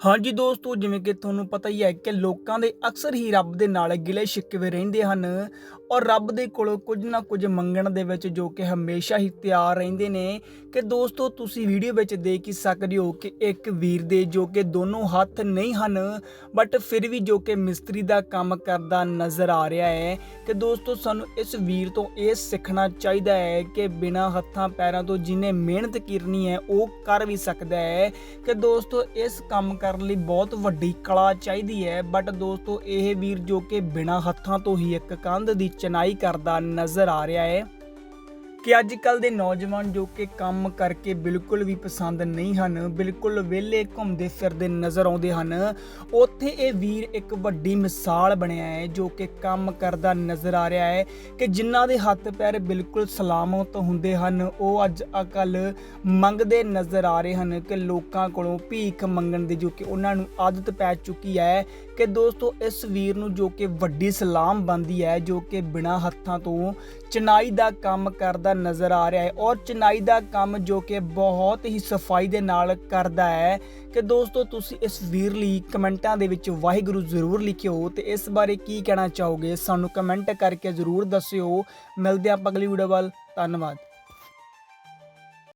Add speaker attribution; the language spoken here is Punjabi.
Speaker 1: ਹਾਂਜੀ ਦੋਸਤੋ, ਜਿਵੇਂ ਕਿ ਤੁਹਾਨੂੰ ਪਤਾ ਹੀ ਹੈ ਕਿ ਲੋਕਾਂ ਦੇ ਅਕਸਰ ਹੀ ਰੱਬ ਦੇ ਨਾਲ ਗਿਲੇ ਸ਼ਿਕਵੇ ਰਹਿੰਦੇ ਹਨ ਔਰ ਰੱਬ ਦੇ ਕੋਲੋਂ ਕੁਝ ਨਾ ਕੁਝ ਮੰਗਣ ਦੇ ਵਿੱਚ ਜੋ ਕਿ ਹਮੇਸ਼ਾ ਹੀ ਤਿਆਰ ਰਹਿੰਦੇ ਨੇ ਕਿ ਦੋਸਤੋ, ਤੁਸੀਂ ਵੀਡੀਓ ਵਿੱਚ ਦੇਖ ਹੀ ਸਕਦੇ ਹੋ ਕਿ ਇੱਕ ਵੀਰ ਦੇ ਜੋ ਕਿ ਦੋਨੋਂ ਹੱਥ ਨਹੀਂ ਹਨ ਬਟ ਫਿਰ ਵੀ ਜੋ ਕਿ ਮਿਸਤਰੀ ਦਾ ਕੰਮ ਕਰਦਾ ਨਜ਼ਰ ਆ ਰਿਹਾ ਹੈ ਕਿ ਦੋਸਤੋ, ਸਾਨੂੰ ਇਸ ਵੀਰ ਤੋਂ ਇਹ ਸਿੱਖਣਾ ਚਾਹੀਦਾ ਹੈ ਕਿ ਬਿਨਾਂ ਹੱਥਾਂ ਪੈਰਾਂ ਤੋਂ ਜਿਹਨੇ ਮਿਹਨਤ ਕਰਨੀ ਹੈ, ਉਹ ਕਰ ਵੀ ਸਕਦਾ ਹੈ ਕਿ ਦੋਸਤੋ, ਇਸ ਕੰਮ ਕਰ ਕਰਨ ਲਈ ਬਹੁਤ ਵੱਡੀ ਕਲਾ ਚਾਹੀਦੀ ਹੈ। ਬਟ ਦੋਸਤੋ, ਇਹ ਵੀਰ ਜੋ ਕਿ ਬਿਨਾਂ ਹੱਥਾਂ ਤੋਂ ਹੀ ਇੱਕ ਕੰਧ ਦੀ ਚਨਾਈ ਕਰਦਾ ਨਜ਼ਰ ਆ ਰਿਹਾ ਹੈ। ਕਿ ਅੱਜ ਕੱਲ ਦੇ ਨੌਜਵਾਨ ਜੋ ਕਿ ਕੰਮ ਕਰਕੇ ਬਿਲਕੁਲ ਵੀ ਪਸੰਦ ਨਹੀਂ ਹਨ, ਬਿਲਕੁਲ ਵਿਹਲੇ ਘੁੰਮਦੇ ਫਿਰਦੇ ਨਜ਼ਰ ਆਉਂਦੇ ਹਨ। ਉੱਥੇ ਇਹ ਵੀਰ ਇੱਕ ਵੱਡੀ ਮਿਸਾਲ ਬਣਿਆ ਹੈ, ਜੋ ਕਿ ਕੰਮ ਕਰਦਾ ਨਜ਼ਰ ਆ ਰਿਹਾ ਹੈ ਕਿ ਜਿਨ੍ਹਾਂ ਦੇ ਹੱਥ ਪੈਰ ਬਿਲਕੁਲ ਸਲਾਮਤ ਹੁੰਦੇ ਹਨ, ਉਹ ਅੱਜ ਅਕਲ ਮੰਗਦੇ ਨਜ਼ਰ ਆ ਰਹੇ ਹਨ ਕਿ ਲੋਕਾਂ ਕੋਲੋਂ ਭੀਖ ਮੰਗਣ ਦੀ ਜੋ ਕਿ ਉਹਨਾਂ ਨੂੰ ਆਦਤ ਪੈ ਚੁੱਕੀ ਹੈ ਕਿ ਦੋਸਤੋ, ਇਸ ਵੀਰ ਨੂੰ ਜੋ ਕਿ ਵੱਡੀ ਸਲਾਮ ਬੰਦੀ ਹੈ, ਜੋ ਕਿ ਬਿਨਾਂ ਹੱਥਾਂ ਤੋਂ ਚਨਾਈ ਦਾ ਕੰਮ ਕਰਦਾ ਨਜ਼ਰ ਆ ਰਿਹਾ ਹੈ ਔਰ ਚਨਾਈ ਦਾ ਕੰਮ ਜੋ ਕਿ ਬਹੁਤ ਹੀ ਸਫ਼ਾਈ ਦੇ ਨਾਲ ਕਰਦਾ ਹੈ ਕਿ ਦੋਸਤੋ, ਤੁਸੀਂ ਇਸ ਵੀਰ ਲਈ ਕਮੈਂਟਾਂ ਦੇ ਵਿੱਚ ਵਾਹਿਗੁਰੂ ਜ਼ਰੂਰ ਲਿਖਿਓ ਤੇ ਇਸ ਬਾਰੇ ਕੀ ਕਹਿਣਾ ਚਾਹੋਗੇ ਸਾਨੂੰ ਕਮੈਂਟ ਕਰਕੇ ਜ਼ਰੂਰ ਦੱਸਿਓ। ਮਿਲਦੇ ਹਾਂ ਆਪਾਂ ਅਗਲੀ ਵੀਡੀਓ ਵੱਲ। ਧੰਨਵਾਦ।